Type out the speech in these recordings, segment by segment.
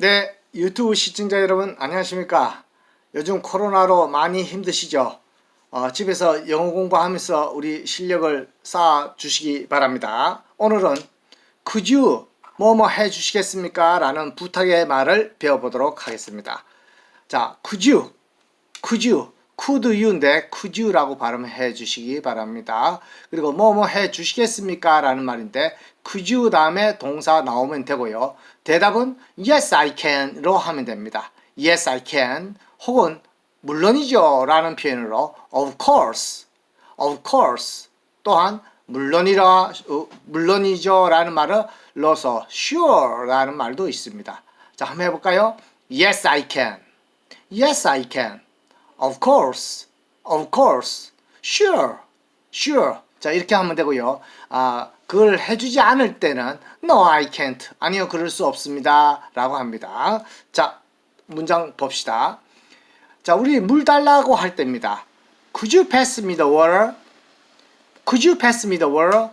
네, 유튜브 시청자 여러분 안녕하십니까? 요즘 코로나로 많이 힘드시죠? 어, 집에서 영어 공부하면서 우리 실력을 쌓아 주시기 바랍니다. 오늘은 could you 뭐뭐 해 주시겠습니까? 라는 부탁의 말을 배워보도록 하겠습니다. 자, could you, could you, could you인데 could you라고 발음해 주시기 바랍니다. 그리고 뭐뭐 해 주시겠습니까? 라는 말인데 could you 다음에 동사 나오면 되고요. 대답은 yes I can로 하면 됩니다. yes I can 혹은 물론이죠 라는 표현으로 of course, of course 또한 물론이라 어, 물론이죠 라는 말을 넣어서 sure 라는 말도 있습니다. 자 한번 해볼까요? yes I can, yes I can Of course, of course, sure, sure. 자 이렇게 하면 되고요. 아 그걸 해주지 않을 때는 no, I can't. 아니요, 그럴 수 없습니다.라고 합니다. 자 문장 봅시다. 자 우리 물 달라고 할 때입니다. Could you pass me the water? Could you pass me the water?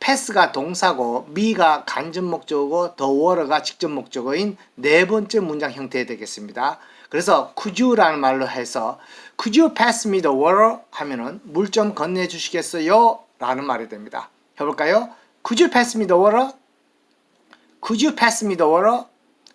패스가 동사고 me가 간접 목적어고 the water가 직접 목적어인 네 번째 문장 형태 되겠습니다. 그래서 could you라는 말로 해서 could you pass me the water 하면은 물 좀 건네 주시겠어요? 라는 말이 됩니다. 해볼까요? could you pass me the water? could you pass me the water?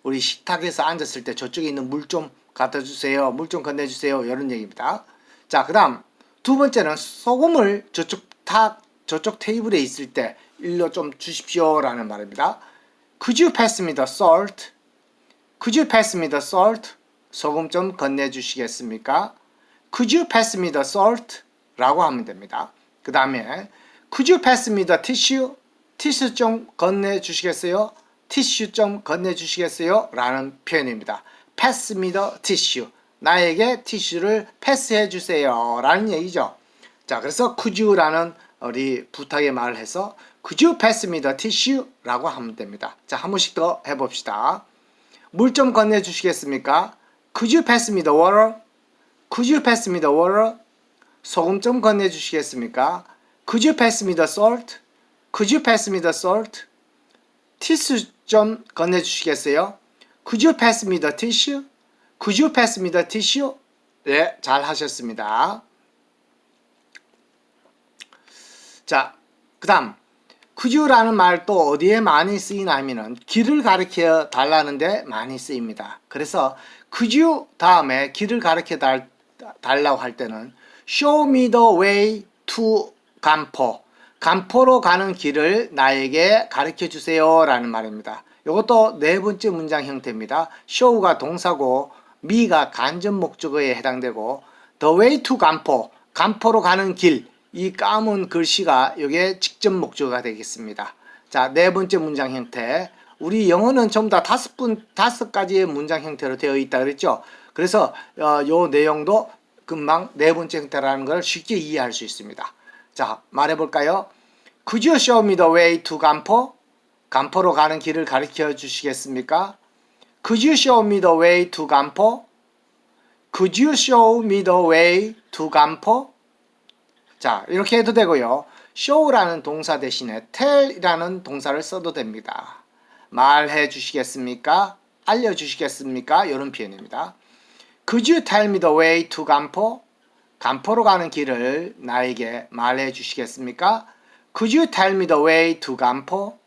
우리 식탁에서 앉았을 때 저쪽에 있는 물 좀 갖다 주세요. 물 좀 건네 주세요. 이런 얘기입니다. 자, 그 다음 두 번째는 소금을 저쪽 탁 저쪽 테이블에 있을 때 일로 좀 주십시오 라는 말입니다. Could you pass me the salt? Could you pass me the salt? 소금 좀 건네 주시겠습니까? Could you pass me the salt? 라고 하면 됩니다. 그 다음에 Could you pass me the tissue? 티슈 좀 건네 주시겠어요? 티슈 좀 건네 주시겠어요? 라는 표현입니다. Pass me the tissue. 나에게 티슈를 패스해 주세요. 라는 얘기죠. 자, 그래서 could you라는 우리 부탁의 말을 해서 could you pass me the tissue? 라고 하면 됩니다. 자, 한 번씩 더 해봅시다. 물 좀 건네 주시겠습니까? Could you pass me the water? Could you pass me the water? 소금 좀 건네 주시겠습니까? Could you pass me the salt? Could you pass me the salt? 티슈 좀 건네 주시겠어요? Could you pass me the tissue? Could you pass me the tissue? 네, 잘 하셨습니다. 자, 그 다음 could you라는 말 또 어디에 많이 쓰이나 하면은 길을 가르쳐 달라는데 많이 쓰입니다. 그래서 could you 다음에 길을 가르쳐 달, 달라고 할 때는 show me the way to 간포 간포로 가는 길을 나에게 가르쳐 주세요 라는 말입니다. 이것도 네 번째 문장 형태입니다. show가 동사고 me가 간접 목적어에 해당되고 the way to 간포 간포로 가는 길 이 까문 글씨가 이게 직접 목적어가 되겠습니다. 자, 네 번째 문장 형태. 우리 영어는 전부 다 다섯 분, 다섯 가지의 문장 형태로 되어 있다 그랬죠? 그래서, 어, 요 내용도 금방 네 번째 형태라는 걸 쉽게 이해할 수 있습니다. 자, 말해볼까요? The way to 간포? 간포로 가는 길을 가르쳐 주시겠습니까? The way to 간포? Could you show me the way to 간포? 자, 이렇게 해도 되고요. show라는 동사 대신에 tell이라는 동사를 써도 됩니다. 말해 주시겠습니까? 알려 주시겠습니까? 이런 표현입니다. Could you tell me the way to 간포? 간포로 가는 길을 나에게 말해 주시겠습니까? Could you tell me the way to 간포?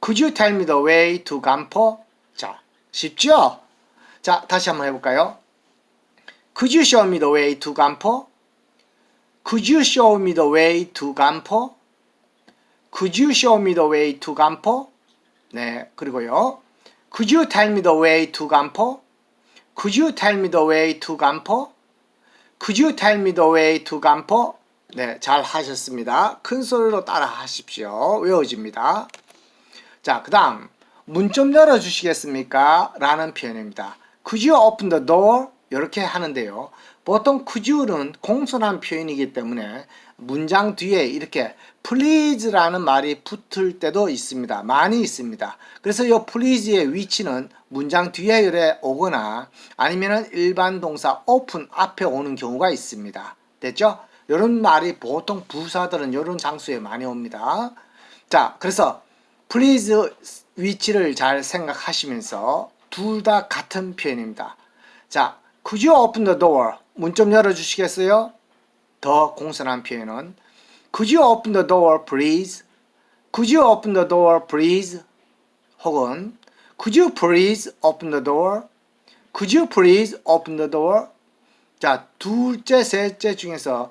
Could you tell me the way to 간포? 자, 쉽죠? 자, 다시 한번 해볼까요? Could you show me the way to 간포? Could you show me the way to 간포? Could you show me the way to 간포? 네, 그리고요. Could you tell me the way to 간포? Could you tell me the way to 간포? Could you tell me the way to 간포? 네, 잘 하셨습니다. 큰 소리로 따라 하십시오. 외워집니다. 자, 그 다음, 문 좀 열어주시겠습니까? 라는 표현입니다. Could you open the door? 이렇게 하는데요. 보통 could 공손한 표현이기 때문에 문장 뒤에 이렇게 please라는 말이 붙을 때도 있습니다. 많이 있습니다. 그래서 이 please의 위치는 문장 뒤에 오거나 아니면은 일반 동사 open 앞에 오는 경우가 있습니다. 됐죠? 이런 말이 보통 부사들은 이런 장소에 많이 옵니다. 자, 그래서 please 위치를 잘 생각하시면서 둘 다 같은 표현입니다. 자, could you open the door? 문 좀 열어주시겠어요? 더 공손한 표현은 could you open the door, please? Could you open the door, please? 혹은 Could you please open the door? Could you please open the door? 자, 둘째, 셋째 중에서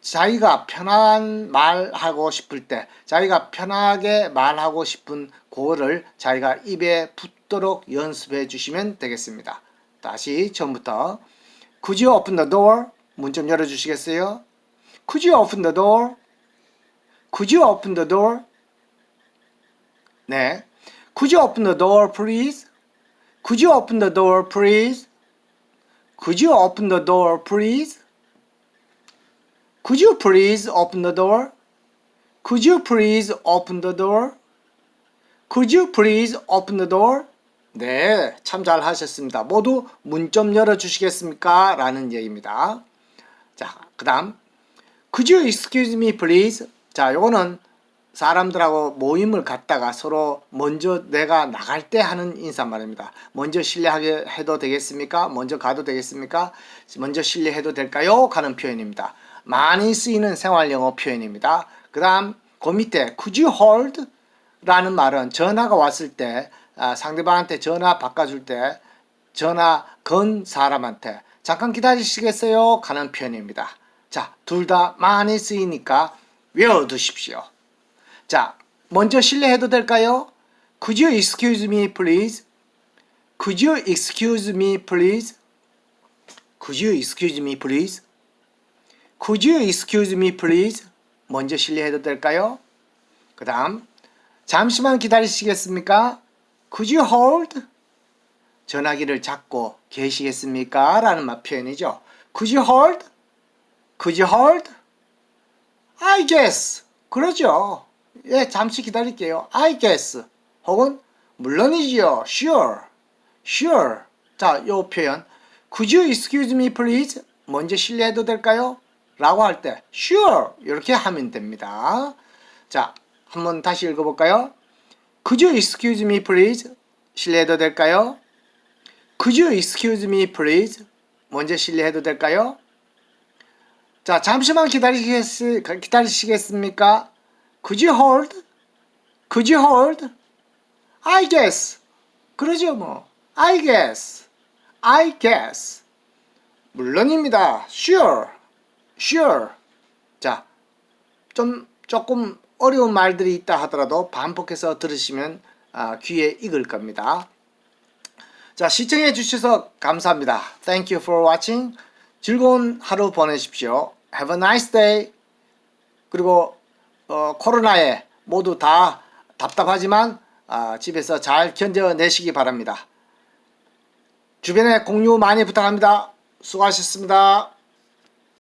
자기가 편한 말하고 싶을 때, 자기가 편하게 말하고 싶은 그거를 자기가 입에 붙도록 연습해 주시면 되겠습니다. 다시 처음부터 Could you open the door? 문 좀 열어 주시겠어요? Could you open the door? Could you open the door? 네. Could you open the door, please? Could you open the door, please? Could you open the door, please? Could you please open the door? Could you please open the door? Could you please open the door? 네, 참 잘 하셨습니다. 모두 문 좀 열어 주시겠습니까? 라는 얘기입니다. 자, 그 다음. Could you excuse me, please? 자, 요거는 사람들하고 모임을 갖다가 서로 먼저 내가 나갈 때 하는 인사말입니다. 먼저 실례하게 해도 되겠습니까? 먼저 가도 되겠습니까? 먼저 실례해도 될까요? 하는 표현입니다. 많이 쓰이는 생활 영어 표현입니다. 그 다음, 그 밑에 could you hold? 라는 말은 전화가 왔을 때 아, 상대방한테 전화 바꿔줄 때 전화 건 사람한테 잠깐 기다리시겠어요? 하는 표현입니다. 자, 둘 다 많이 쓰이니까 외워두십시오. 자, 먼저 실례해도 될까요? Could you excuse me, please? Could you excuse me, please? Could you excuse me, please? Could you excuse me, please? 먼저 실례해도 될까요? 그 다음, 잠시만 기다리시겠습니까? Could you hold? 전화기를 잡고 계시겠습니까? 라는 말 표현이죠. Could you hold? Could you hold? I guess. 그러죠. 예, 잠시 기다릴게요. I guess. 혹은 물론이지요. Sure. Sure. 자, 요 표현. Could you excuse me, please? 먼저 실례해도 될까요? 라고 할 때 sure 이렇게 하면 됩니다. 자, 한번 다시 읽어볼까요? Could you excuse me, please? 실례해도 될까요? Could you excuse me, please? 먼저 실례해도 될까요? 자, 잠시만 기다리시겠, 기다리시겠습니까? Could you hold? Could you hold? I guess. 그러죠, 뭐. I guess. I guess. 물론입니다. Sure. Sure. 자, 좀 조금 어려운 말들이 있다 하더라도 반복해서 들으시면 아, 귀에 익을 겁니다. 자, 시청해 주셔서 감사합니다. Thank you for watching. 즐거운 하루 보내십시오. Have a nice day. 그리고 어, 코로나에 모두 다 답답하지만 아, 집에서 잘 견뎌내시기 바랍니다. 주변에 공유 많이 부탁합니다. 수고하셨습니다.